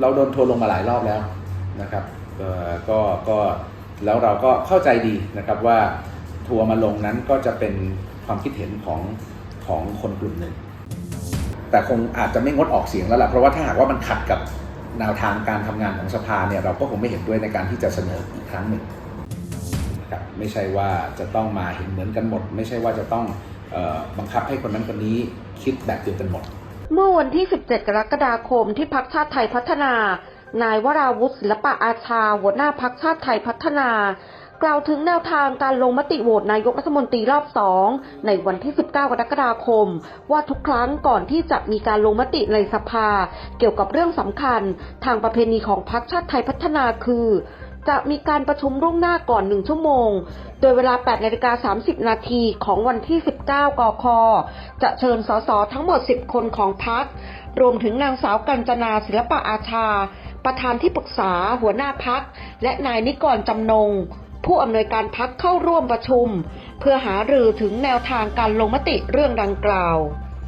เราโดนทัวร์ลงมาหลายรอบแล้วนะครับก็ก็แล้วเราก็เข้าใจดีนะครับว่าทัวร์มาลงนั้นก็จะเป็นความคิดเห็นของของคนกลุ่มหนึ่ง แต่คงอาจจะไม่งดออกเสียงแล้วล่ะเพราะว่าถ้าหากว่ามันขัดกับแนวทางการทำงานของสภาเนี่ยเราก็คงไม่เห็นด้วยในการที่จะเสนออีกครั้งหนึ่งครับไม่ใช่ว่าจะต้องมาเห็นเหมือนกันหมด ไม่ใช่ว่าจะต้องออบังคับให้คนนั้นคนนี้คิดแบบเดียวกันหมด เมื่อวันที่ 17 กรกฎาคมที่พักชาติไทยพัฒนา นายวราวุฒิศิลปะอาชา หัวหน้าพักชาติไทยพัฒนา กล่าวถึงแนวทางการลงมติโหวตนายกรัฐมนตรีรอบสองในวันที่ 19 กรกฎาคม ว่าทุกครั้งก่อนที่จะมีการลงมติในสภา เกี่ยวกับเรื่องสำคัญ ทางประเพณีของพักชาติไทยพัฒนาคือ จะมีการประชุมล่วงหน้าก่อน 1 ชั่วโมง โดยเวลา 8นาฬิกา30 นาทีของวันที่ 19 กค จะเชิญสสทั้งหมด 10 คนของพัก รวมถึงนางสาวกัญจนาศิลปะอาชา ประธานที่ปรึกษาหัวหน้าพัก และนายนิกรจำนง ผู้อำนวยการพักเข้าร่วมประชุม เพื่อหารือถึงแนวทางการลงมติเรื่องดังกล่าว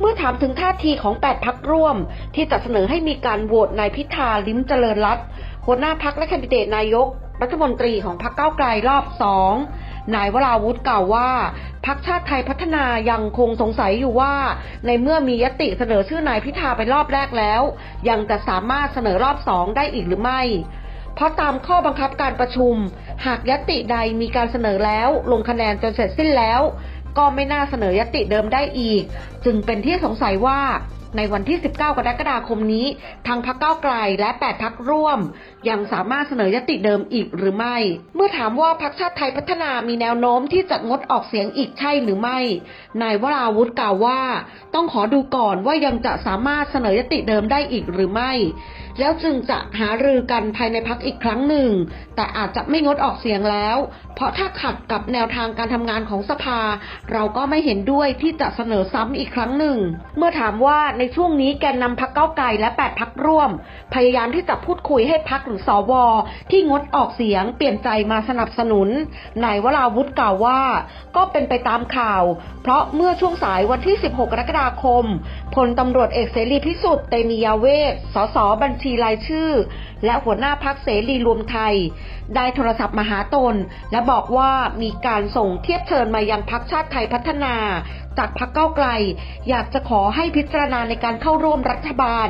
เมื่อถามถึงท่าทีของ 8 พักร่วม ที่จะเสนอให้มีการโหวตนายพิธาลิ้มเจริญรัตน์หัวหน้าพักและแคนดิเดตนายก รัฐมนตรีของพรรคก้าไกลรอบสองนายวราวุธกล่าวว่าพักชาติไทยพัฒนายังคงสงสัยอยู่ว่า ในเมื่อมียติเสนอชื่อนายพิธาไปรอบแรกแล้ว ยังจะสามารถเสนอรอบสองได้อีกหรือไม่ เพราะตามข้อบังคับการประชุม หากยติใดมีการเสนอแล้ว ลงคะแนนจนเสร็จสิ้นแล้ว ก็ไม่น่าเสนอยติเดิมได้อีก จึงเป็นที่สงสัยว่า ในวันที่ 19 กรกฎาคมนี้ ทางพักเก้าไกลและ 8 พักร่วม ยังสามารถเสนอยติเดิมอีกหรือไม่ เมื่อถามว่าพักชาติไทยพัฒนามีแนวโน้มที่จะงดออกเสียงอีกใช่หรือไม่ นายวราวุธกล่าวว่า ต้องขอดูก่อนว่ายังจะสามารถเสนอยติเดิมได้อีกหรือไม่ แล้วจึงจะหารือกันภายในพักอีกครั้งหนึ่ง แต่อาจจะไม่งดออกเสียงแล้ว เพราะถ้าขัดกับแนวทางการทำงานของสภา เราก็ไม่เห็นด้วยที่จะเสนอซ้ำอีกครั้งหนึ่ง เมื่อถามว่าในช่วงนี้แกนนำพักเก้าไกลและ 8 พักร่วม พยายามที่จะพูดคุยให้พักหรือสวที่งดออกเสียงเปลี่ยนใจมาสนับสนุนนายวราวุฒิกล่าวว่าก็เป็นไปตามข่าว เพราะเมื่อช่วงสายวันที่ 16 กรกฎาคมพลตำรวจเอกเสรีพิสุทธิ์เตมียาเวทสสบัญชีรายชื่อ และหัวหน้าพักเสรีรวมไทย ได้โทรศัพท์มาหาตน และบอกว่ามีการส่งเทียบเชิญมายังพักชาติไทยพัฒนา จากพักเก้าไกล อยากจะขอให้พิจารณาในการเข้าร่วมรัฐบาล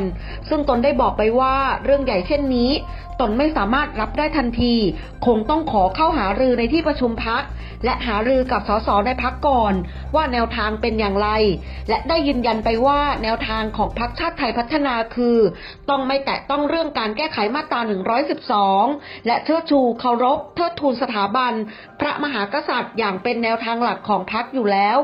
ซึ่งตนได้บอกไปว่าเรื่องใหญ่เช่นนี้ ตนไม่สามารถรับได้ทันที คงต้องขอเข้าหารือในที่ประชุมพักและหารือกับสสในพักก่อน ว่าแนวทางเป็นอย่างไร และได้ยืนยันไปว่าแนวทางของพักชาติไทยพัฒนาคือ ต้องไม่แตะต้องเรื่องการแก้ไขมาตรา 112 และเทิดชูเคารพเทิดทูนสถาบัน พระมหากษัตริย์อย่างเป็นแนวทางหลักของพักอยู่แล้ว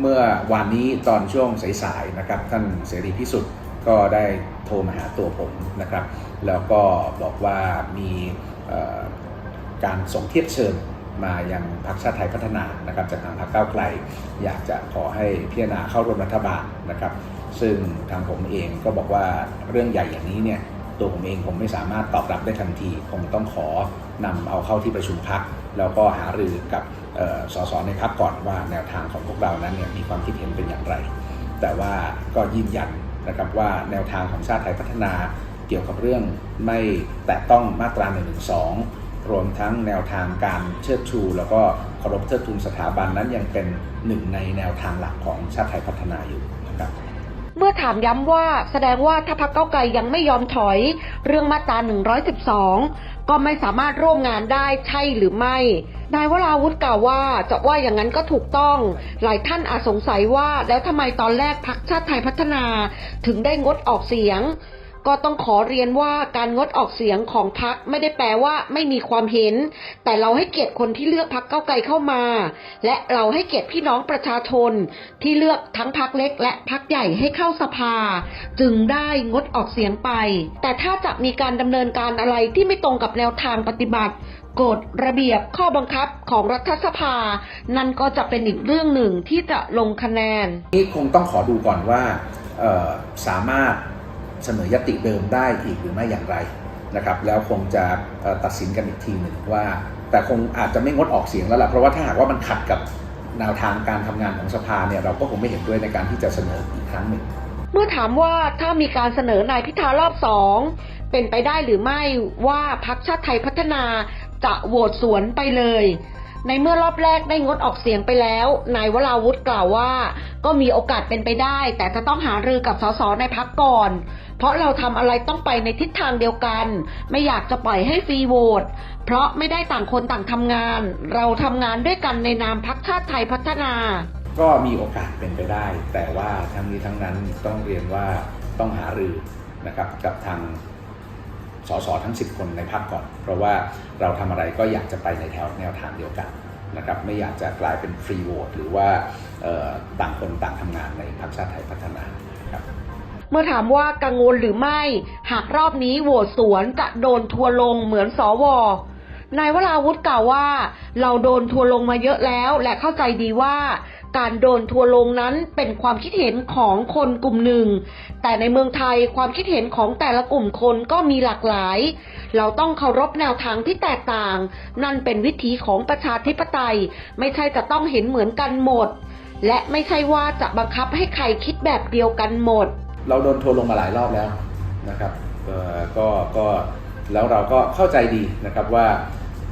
เมื่อวานนี้ตอนช่วงสายๆนะครับ ท่านเสรีพิสุทธิ์ก็ได้โทรมาหาตัวผมนะครับ แล้วก็บอกว่ามีการส่งเทียบเชิญ มายังพรรคชาติไทยพัฒนานะครับจากทางพรรคก้าวไกล อยากจะขอให้พิจารณาเข้าร่วมรัฐบาลนะครับซึ่งทางผมเองก็บอกว่าเรื่องใหญ่อย่างนี้เนี่ยตัวผมเองผมไม่สามารถตอบรับได้ทันทีคงต้องขอนำเอาเข้าที่ประชุมพักแล้วก็หารือกับเอ่อสสในพักก่อนว่าแนวทางของพวกเรานั้นเนี่ยมีความคิดเห็นเป็นอย่างไร แต่ว่าก็ยืนยันนะครับว่าแนวทางของชาติไทยพัฒนาเกี่ยวกับเรื่องไม่แตะต้องมาตรา1นึ รวมทั้งแนวทางการเชิดชู แล้วก็เคารพเทิดทูนสถาบันนั้นยังเป็นหนึ่งในแนวทางหลักของชาติไทยพัฒนาอยู่นะครับเมื่อถามย้ำว่าแสดงว่าถ้าพักเก้าวไกลยังไม่ยอมถอย เรื่องมาตรา 112 ก็ไม่สามารถร่วมงานได้ใช่หรือไม่ นายวราวุธกล่าวว่าจะว่าอย่างนั้นก็ถูกต้อง หลายท่านอาจสงสัยว่าแล้วทำไมตอนแรกพักชาติไทยพัฒนา ถึงได้งดออกเสียง ก็ต้องขอเรียนว่าการงดออกเสียงของพักไม่ได้แปลว่าไม่มีความเห็น แต่เราให้เกียรติคนที่เลือกพักเก้าไกลเข้ามา และเราให้เกียรติพี่น้องประชาชน ที่เลือกทั้งพักเล็ก และพักใหญ่ให้เข้าสภา จึงได้งดออกเสียงไป แต่ถ้าจะมีการดำเนินการอะไรที่ไม่ตรงกับแนวทางปฏิบัติกฎระเบียบข้อบังคับของรัฐสภา นั่นก็จะเป็นอีกเรื่องหนึ่งที่จะลงคะแนน นี่คงต้องขอดูก่อนว่าสามารถ เสนอยติเดิมได้อีกหรือไม่อย่างไรนะครับ แล้วคงจะตัดสินกันอีกทีหนึ่งว่า แต่คงอาจจะไม่งดออกเสียงแล้วล่ะเพราะว่าถ้าหากว่ามันขัดกับแนวทางการทำงานของสภาเนี่ยเราก็คงไม่เห็นด้วยในการที่จะเสนออีกครั้งหนึ่งเมื่อถามว่าถ้ามีการเสนอนายพิธารอบสองเป็นไปได้หรือไม่ว่าพักชาติไทยพัฒนาจะโหวตสวนไปเลย ในเมื่อรอบแรกได้งดออกเสียงไปแล้ว นายวราวุธกล่าวว่า ก็มีโอกาสเป็นไปได้ แต่จะต้องหารือกับสสในพักก่อน เพราะเราทำอะไรต้องไปในทิศทางเดียวกัน ไม่อยากจะปล่อยให้ฟรีโหวตเพราะไม่ได้ต่างคนต่างทำงาน เราทำงานด้วยกันในนามพักชาติไทยพัฒนา ก็มีโอกาสเป็นไปได้ แต่ว่าทั้งนี้ทั้งนั้นต้องเรียนว่าต้องหารือนะครับกับทางสสทั้ง 10 คนในพรรคก่อน เพราะว่าเราทำอะไรก็อยากจะไปในแถวแนวทางเดียวกันนะครับไม่อยากจะกลายเป็นฟรีโหวตหรือว่าต่างคนต่างทำงานในพรรคชาติไทยพัฒนาครับ เมื่อถามว่ากังวลหรือไม่ หากรอบนี้โหวตสวนจะโดนทัวร์ลงเหมือนสวนายวราวุธกล่าวว่า เราโดนทัวร์ลงมาเยอะแล้ว และเข้าใจดีว่า การโดนทัวร์ลงนั้นเป็นความคิดเห็นของคนกลุ่มหนึ่ง แต่ในเมืองไทยความคิดเห็นของแต่ละกลุ่มคนก็มีหลากหลาย เราต้องเคารพแนวทางที่แตกต่าง นั่นเป็นวิถีของประชาธิปไตย ไม่ใช่จะต้องเห็นเหมือนกันหมด และไม่ใช่ว่าจะบังคับให้ใครคิดแบบเดียวกันหมด เราโดนทัวร์ลงมาหลายรอบแล้วนะครับก็ก็แล้วเราก็เข้าใจดีนะครับว่า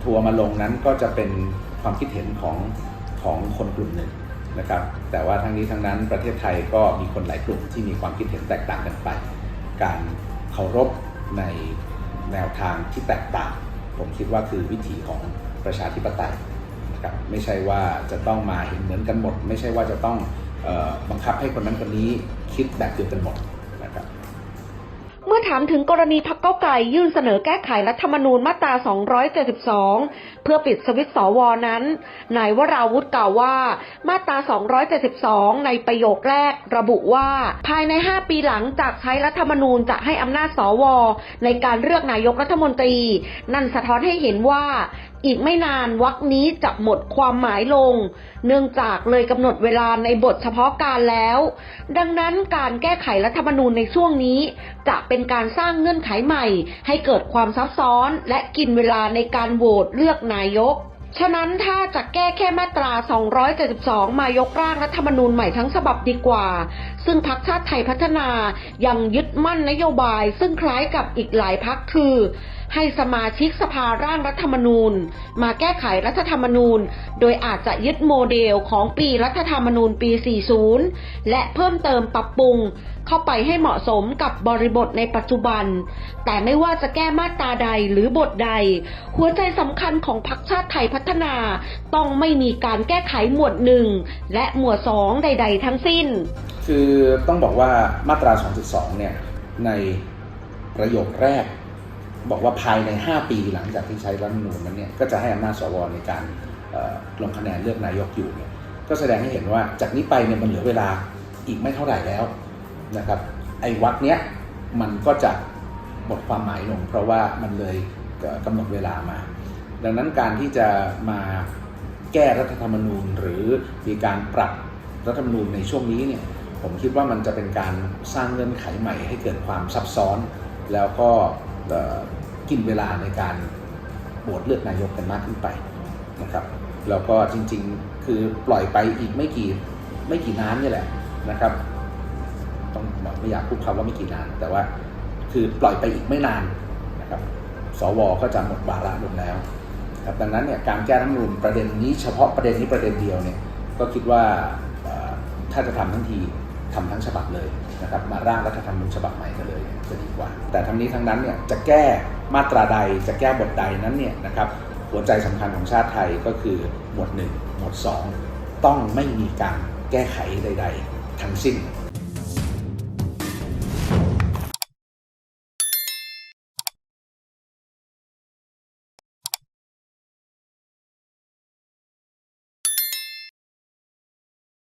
ทัวร์มาลงนั้นก็จะเป็นความคิดเห็นของของคนกลุ่มหนึ่งนะครับ แต่ว่าทั้งนี้ทั้งนั้นประเทศไทยก็มีคนหลายกลุ่มที่มีความคิดเห็นแตกต่างกันไป การเคารพในแนวทางที่แตกต่าง ผมคิดว่าคือวิถีของประชาธิปไตยนะครับไม่ใช่ว่าจะต้องมาเห็นเหมือนกันหมด ไม่ใช่ว่าจะต้องออบังคับให้คนนั้นคนนี้ คิดแบบเดียวกันหมดนะครับเมื่อถามถึงกรณีพักเก้าไกลยื่นเสนอแก้ไขรัฐธรรมนูญมาตรา 272 เพื่อปิดสวิตช์สวนั้น นายวราวุธกล่าวว่า มาตรา 272 ในประโยคแรกระบุว่า ภายใน 5 ปีหลังจากใช้รัฐธรรมนูญจะให้อำนาจสว ในการเลือกนายกรัฐมนตรี นั่นสะท้อนให้เห็นว่า อีกไม่นานวรรคนี้จะหมดความหมายลง เนื่องจากเลยกำหนดเวลาในบทเฉพาะการแล้ว ดังนั้นการแก้ไขรัฐธรรมนูญในช่วงนี้ จะเป็นการสร้างเงื่อนไขใหม่ ให้เกิดความซับซ้อนและกินเวลาในการโหวตเลือกนายกฉะนั้นถ้าจะแก้แค่มาตรา 272 มายกร่างรัฐธรรมนูญใหม่ทั้งฉบับดีกว่า ซึ่งพักชาติไทยพัฒนายังยึดมั่นนโยบาย ซึ่งคล้ายกับอีกหลายพักคือ ให้สมาชิกสภาร่างรัฐธรรมนูญ มาแก้ไขรัฐธรรมนูญ โดยอาจจะยึดโมเดลของปีรัฐธรรมนูญปี 40 และเพิ่มเติมปรับปรุงเข้าไปให้เหมาะสมกับบริบทในปัจจุบัน แต่ไม่ว่าจะแก้มาตราใดหรือบทใด หัวใจสำคัญของพรรคชาติไทยพัฒนา ต้องไม่มีการแก้ไขหมวดหนึ่งและหมวดสองใด ๆ ทั้งสิ้น คือต้องบอกว่ามาตรา 2.2 เนี่ยในประโยคแรก บอกว่าภายใน 5 ปีหลังจากที่ใช้รัฐมนูญนั้นเนี่ยก็จะให้อำนาจสวในการลงคะแนนเลือกนายกอยู่เนี่ยก็แสดงให้เห็นว่าจากนี้ไปเนี่ยมันเหลือเวลาอีกไม่เท่าไหร่แล้วนะครับไอ้วักเนี้ยมันก็จะหมดความหมายลง เพราะว่ามันเลยเอ่อกำหนดเวลามา ดังนั้นการที่จะมาแก้รัฐธรรมนูญ หรือมีการปรับรัฐธรรมนูญในช่วงนี้เนี่ยผมคิดว่ามันจะเป็นการสร้างเงื่อนไขใหม่ให้เกิดความซับซ้อน แล้วก็ กินเวลาในการโหวตเลือกนายกกันมากขึ้นไปนะครับแล้วก็จริงๆ คือปล่อยไปอีกไม่กี่ไม่กี่นานนี่แหละนะครับ ต้องไม่อยากพูดคำว่าไม่กี่นาน แต่ว่าคือปล่อยไปอีกไม่นานนะครับ สวก็จะหมดวาระลงแล้วครับดังนั้นเนี่ยการแก้รัฐมนูญประเด็นนี้เฉพาะประเด็นนี้ประเด็นเดียวเนี่ยก็คิดว่าถ้าจะทำทั้งทีทำทั้งฉบับเลยนะครับมาร่างรัฐธรรมนูญฉบับใหม่กันเลยจะดีกว่า แต่ทั้งนี้ทั้งนั้นเนี่ยจะแก้ มาตราใดจะแก้บทใดนั้นเนี่ยนะครับหัวใจสำคัญของชาติไทยก็คือหมวดหนึ่งหมวดสองต้องไม่มีการแก้ไขใด ๆ ทั้งสิ้น